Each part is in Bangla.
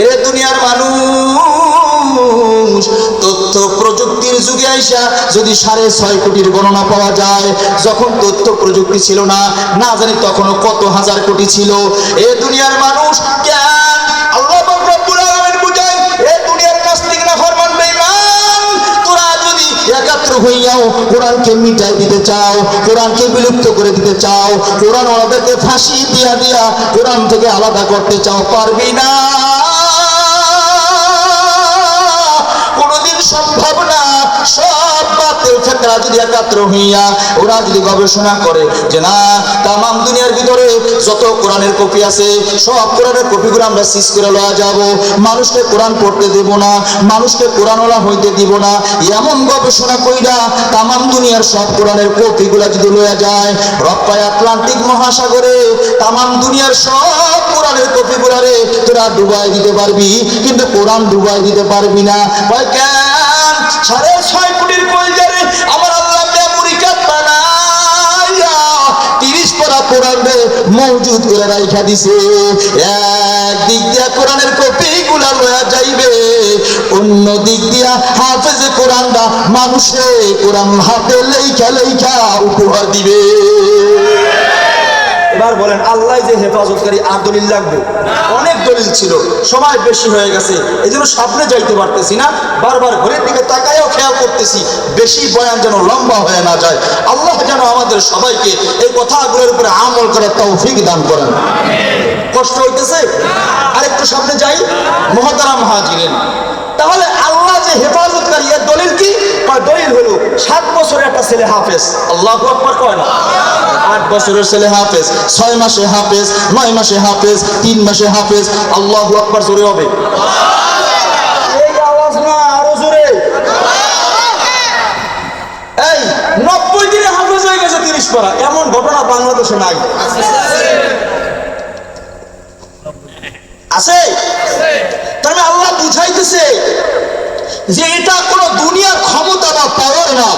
এরে দুনিয়ার মানুষ, তথ্য প্রযুক্তির যুগে আইসা যদি সাড়ে ছয় কোটির গণনা পাওয়া যায়, যখন তথ্য প্রযুক্তি ছিল না না জানি তখনও কত হাজার কোটি ছিল। এ দুনিয়ার মানুষ জ্ঞান হইয়াও কোরআনকে মিটাই দিতে চাও, কোরআনকে বিলুপ্ত করে দিতে চাও কোরআন ওনাদেরকে ফাঁসি দিয়া দিয়া কোরআন থেকে আলাদা করতে চাও, পারবি না। যদি একাত্র হইয়া ওরা যদি গবেষণা করে যে না, তামাম দুনিয়ার ভিতরে যত কোরআনের কপি আছে, সব কোরআনের কপিগুলো আমরা সিজ করে লওয়া যাব। মানুষকে কোরআন পড়তে দেব না, মানুষকে কোরআনওয়ালা হইতে দিব না। এমন গবেষণা কইরা তামাম দুনিয়ার সব কোরআনের কপিগুলা যদি লয়া যায়, রপ্পায় আটলান্টিক মহাসাগরে তামাম দুনিয়ার সব কোরআনের কপিগুলারে তোরা ডুবাই দিতে পারবি, কিন্তু কোরআন ডুবাই দিতে পারবি না। কেন? সাড়ে ছয় কোটির কইজারে আমার আল্লাহ মেমোরি কার্ড বানাইয়া তিরিশ পারা কোরআন মজুদ করে রাইখা দিছে। এক দিক দিয়া কোরআনের কপি গুলা লয়া যাইবে, অন্য দিক দিয়া হাফেজ কোরআনটা মানুষে কোরআন হাতে লেখা লেখা উপহার দিবে। এবার বলেন, আল্লাহ যে হেফাজতকারী আর দলিল লাগবে? অনেক দলিল ছিল, সময় বেশি হয়ে গেছে এই জন্য সামনে যাইতে পারতেছি না, বারবার ঘরের দিকে তাকায়ও খেয়াল করতেছি, বেশি বয়ান যেন লম্বা হয়ে না যায়। আল্লাহ যেন আমাদের সবাইকে এই কথাগুলোর উপরে আমল করার তৌফিক দান করেন। কষ্ট হইতেছে? আরেকটু সামনে যাই। মহতারা মহাজিরেন তাহলে আল্লাহ হেফাজতকারী এর দলিল কি? দলিল হলো সাত বছরের একটা ছেলে হাফেজ। আল্লাহ আকবার কয় না? আট বছরের ছেলে হাফেজ ছয় মাসে হাফেজ নয় মাসে হাফেজ তিন মাসে হাফেজ আল্লাহ আকবার জোরে হবে। এই নব্বই দিনে হাফেজ হয়ে গেছে তিরিশ পারা। এমন ঘটনা বাংলাদেশে নাই। আছে? তাহলে আল্লাহ বুঝাইতেছে যে এটা কোন দুনিয়ার ক্ষমতা বা পাওয়ার না।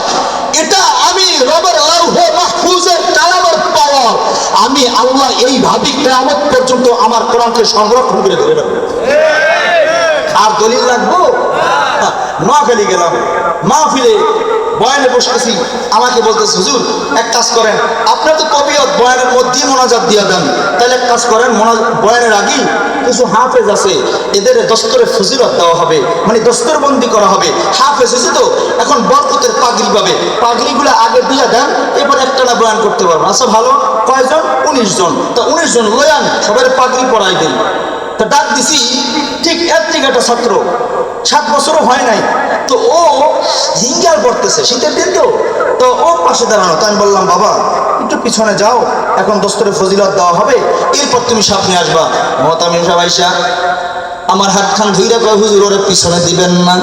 এটা আমি রবের লাউহে মাহফুজের কালামের পাওয়ার আমি আল্লাহ এইভাবে কেয়ামত পর্যন্ত আমার কোরআনকে সংরক্ষণ করে ধরে রাখব। আর দলিল রাখব? মাহফিলে গেলাম। মা মাহফিলে বয়ানে বসতেছি, আমাকে বলতেছে, হুজুর, এক কাজ করেন, আপনার তো কবিয়ত বয়ানের মধ্যেই মোনাজাত দিয়ে দেন। তাহলে এক কাজ করেন বয়ানের আগেই কিছু হাফেজ আছে, এদের দস্তরে ফজিলত দেওয়া হবে মানে দস্তরবন্দি করা হবে। হাফেজ হয়েছে তো, এখন বরকতের পাগড়ি পাবে। পাগড়িগুলো আগে দিয়ে দেন এবার একটানা বয়ান করতে পারবেন। আচ্ছা ভালো? কয়জন? উনিশ জন। তা উনিশ জন লয়ান সবাই পাগড়ি পরাই দেন। তা ডাক দিছি, ঠিক এর থেকে একটা ছাত্র, সাত বছরও হয় নাই। তো ও হিঙ্গাল পড়তেছে, শীতের দিন তো। তো ও পাশে দাঁড়ানো, তো আমি বললাম, বাবা, একটু পিছনে যাও, এখন দস্তরে ফজিলত দেওয়া হবে, এরপর তুমি সামনে আসবা। মহতামিম সাহেব আইসা, আমার হাতখান ধুইরা কয়, হুজুর, ওরে পিছনে দিবেন না।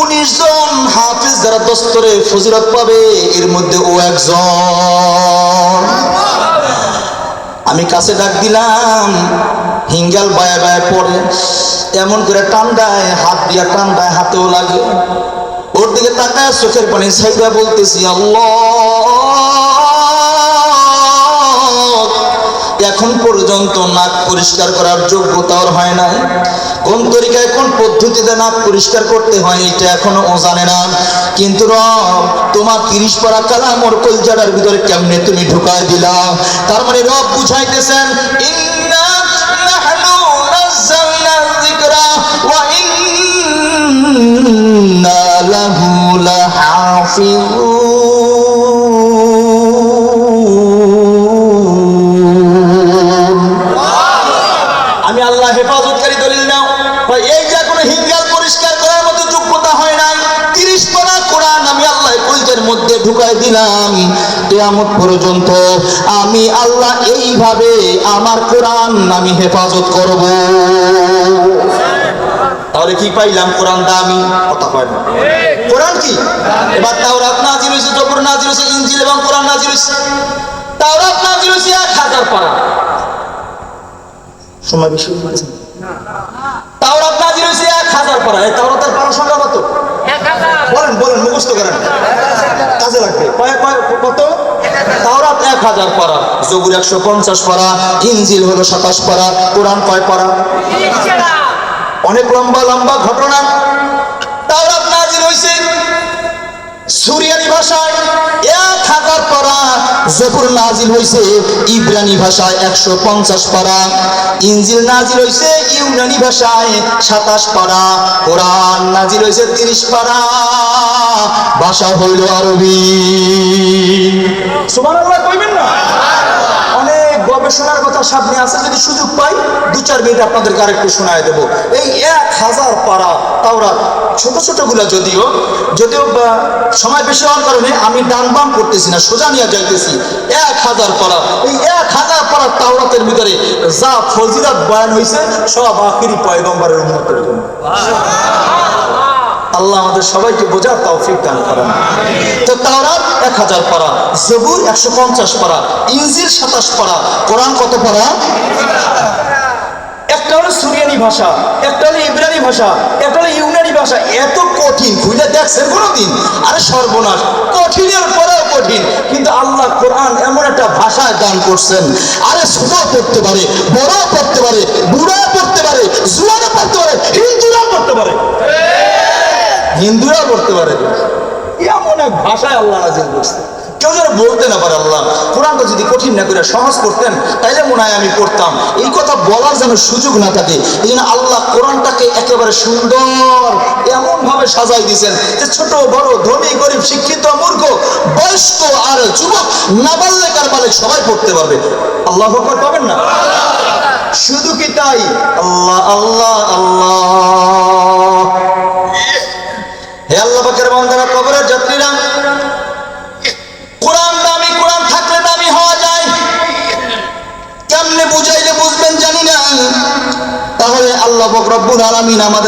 উনিশ জন হাফিজ যারা দস্তরে ফজিলত পাবে, এর মধ্যে ও একজন। আমি কাছে ডাক দিলাম, হিঙ্গাল বায়া বায়া পড়ে, এমন করে টান্ডায় হাত দিয়া টান্ডায় হাতেও লাগে। ওর দিকে তাকায় চোখের পানি ছাইরা বলতেছি এখন পর্যন্ত নাক পরিষ্কার করার যোগ্যতা ওর হয় নাই। কোন তরিকায়, কোন পদ্ধতিতে নাক পরিষ্কার করতে হয় এটা এখনও ও জানে না। কিন্তু রব, তোমার তিরিশ পারা কালাম ওর কলজাটার ভিতরে কেমনে তুমি ঢুকায় দিলা? তার মানে রব বুঝাইতেছেন ঢুকাই দিলাম কেয়ামত পর্যন্ত। আমি আল্লাহ এইভাবে আমার কোরআন আমি হেফাজত করব। তাহলে কি পাইলাম কোরআন দামি কথা কয় না। কোরআন কি? এবার তাওরাত নাজিল হয়েছে জবর নাজিল হয়েছে ইনজিল এবং কোরআন নাজিল হয়েছে তাওরাত নাজিল হয়েছে এক হাজার পারা। সময় বেশি। তাওরাত নাজিল হয়েছে এক হাজার পারা। এই তাওরাতের পারা সংখ্যা কত? বলেন বলেন, মুখস্থ করেন। কয় কত? তাওরাত এক হাজার পারা, জবুর একশো পঞ্চাশ পারা ইঞ্জিল হলো সাতাশ পারা, কোরআন কয় পারা? অনেক লম্বা লম্বা ঘটনা। তাওরাত নাজিল হইছে সুরিয়ানি ভাষায়। জবুর নাজিল হইছে ইব্রানি ভাষায় একশো পঞ্চাশ পারা। ইঞ্জিল নাজিল হইছে ইউনানি ভাষায় সাতাশ পারা। কোরআন নাজিল হইছে তিরিশ পারা। ভাষা হইল আরবি। সুবহানাল্লাহ, কইবেন না? গবেষণার কথা সামনে আছে, যদি সুযোগ পাই, দু চার মিনিট আপনাদেরকে আরেকটু শোনায় দেব। এই এক হাজার পারা তাওরা ছোট ছোটগুলা যদিও যদিও সময় বেশি হওয়ার কারণে আমি ডান বাম করতেছি না, সোজা নিয়ে যাইতেছি। এক হাজার পারা এই এক হাজার পারা তাওরাতের ভিতরে যা ফজিলাত বয়ান হয়েছে সব আখিরি পয়গম্বরের উন্নতের জন্য। আল্লাহ আমাদের সবাইকে বোঝার তৌফিক দান করেন। তো তাওরাত এক হাজার পারা জবুর একশো পঞ্চাশ পারা ইনজিল সাতাশ পারা কোরআন কত পারা একটা হলো সুরিয়ানি ভাষা, একটা হলো ইব্রানি ভাষা, একটা হলো ইউনানি ভাষা এত কঠিন, খুঁজে দেখছেন কোনোদিন? আরে সর্বনাশ, কঠিনের পরেও কঠিন। কিন্তু আল্লাহ কোরআন এমন একটা ভাষায় দান করছেন। আরে ছোট পড়তে পারে বড় পড়তে পারে বুড়া পড়তে পারে জুয়ানা পড়তে পারে হিন্দুরা পড়তে পারে। হিন্দুরা পড়তে পারে। এক ভাষায় আল্লাহ নাজিল করছে। কেউ যেন বলতে না পারে আল্লাহ কোরআনটা যদি কঠিন না করে সহজ করতেন তাইলে মনে হয় আমি পড়তাম। এই কথা বলার যেন সুযোগ না থাকে এই জন্য আল্লাহ কোরআনটাকে একেবারে সুন্দর এমন ভাবে সাজাই দিয়েছেন যে ছোট বড় ধনী গরিব শিক্ষিত মূর্খ বয়স্ক আর যুবক নাবাল্যক আর বালেক সবাই পড়তে পারবে। আল্লাহ পাবেন না? শুধু কি তাই? আল্লাহ আল্লাহ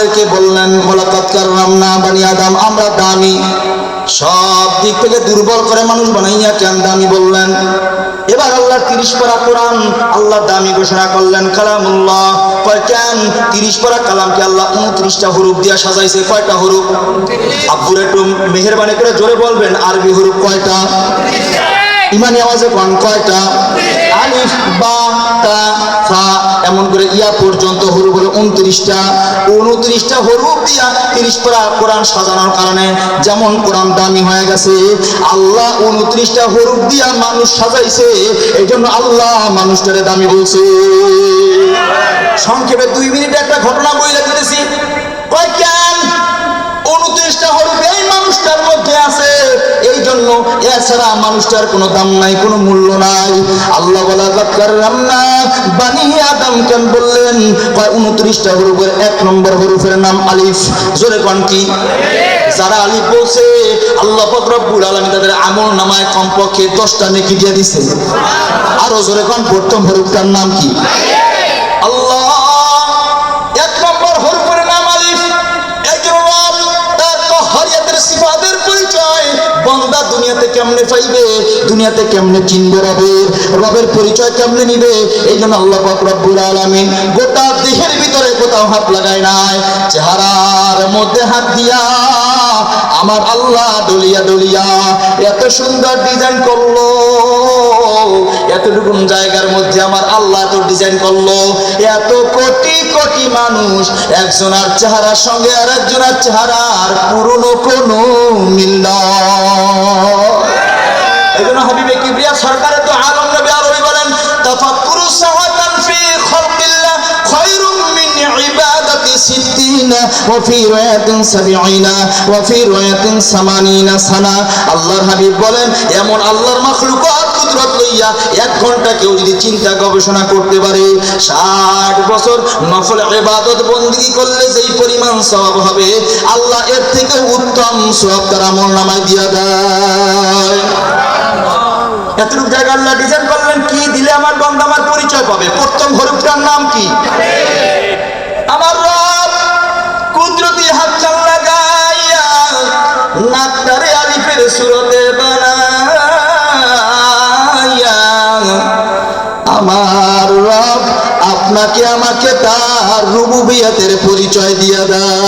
আমাদেরকে বললেন, মোলাকাত কাররামনা বানি আদম, আমরা দামি। সব দিক থেকে দুর্বল করে মানুষ বানাইয়া কেন দামি বললেন? এবার আল্লাহ তিরিশ পারা কোরআন, আল্লাহ দামি ঘোষণা করলেন, কালামুল্লাহ। কয়, কেন? তিরিশ পারা কালামকে আল্লাহ উনত্রিশটা হরুপ দিয়া সাজাইছে, কয়টা হরুপ? আব্বুর একটু মেহরবানি করে জোরে বলবেন, আরবি হরুপ কয়টা? ইমানি আওয়াজে কোন, কয়টা? আলিফ, বা, তা ফা এমন করে ইয়া পর্যন্ত হলো উনত্রিশটা উনত্রিশটা হরুপ দিয়া তিরিশ পারা কোরআন সাজানোর কারণে যেমন কোরআন দামি হয়ে গেছে, আল্লাহ উনত্রিশটা হরুপ দিয়া মানুষ সাজাইছে এই জন্য আল্লাহ মানুষটারে দামি বলছে। সংক্ষেপে দুই মিনিটে একটা ঘটনা বইলে দিতেছি। কয় কেন? উনত্রিশটা হরুপ এই মানুষটার মধ্যে আছে। জন্য এছাড়া মানুষটার কোনো দাম নাই, কোনো মূল্য নাই। আল্লাহ বানিয়ে আদম কেন বললেন? উনত্রিশটা হরুপের এক নম্বর হরুফের নাম আলিফ। জোরে কন কি? যারা আলিফ বলছে, আল্লাহ পাক রব্বুল তাদের আমল নামায় কমপক্ষে দশটা নেকি দিয়ে দিছে। আরও জোরে কন, প্রথম হরুফটার নাম কি? আল্লাহ দুনিয়াতে কেমনে পাইবে দুনিয়াতে কেমনে চিনবে রবের রবের পরিচয় কেমনে নিবে? এই জন্য আল্লাহ রব্বুল আলামিন গোটা দেহের ভিতরে কোথাও হাত লাগায় নাই, চেহারার মধ্যে হাত দিয়া আমার আল্লাহ ডলিয়া ডলিয়া এত সুন্দর ডিজাইন করল। এতটুকুন জায়গার মধ্যে আমার আল্লাহ তো ডিজাইন করল। এত কোটি কোটি মানুষ, একজনের চেহারার সঙ্গে আর একজনের চেহারার পুরনো কোনো মিল এই জন্য হাবিবে কিবরিয়া সরকারের তো আলম নবী আরবি বলেন, তাফাক্কুরু ফি মিন আল্লাহর হাবিব বলেন, এমন আল্লাহর মাখলুকাত কুদরত লইয়া এক ঘণ্টা কেউ যদি চিন্তা গবেষণা করতে পারে, ষাট বছর নফল ইবাদত বন্দিগি করলে যেই পরিমাণ সওয়াব হবে, আল্লাহ এর থেকে উত্তম সওয়াব তার আমল নামায় দিয়া দেয়। এতটুকু জায়গা আল্লাহ ডিজাইন করলেন, কি দিলে আমার বন্ধ আমার পরিচয় পাবে? প্রথম হরুপটার নাম কি? আপনাকে আমাকে তার রুবুবিয়াতের পরিচয় দিয়া দেয়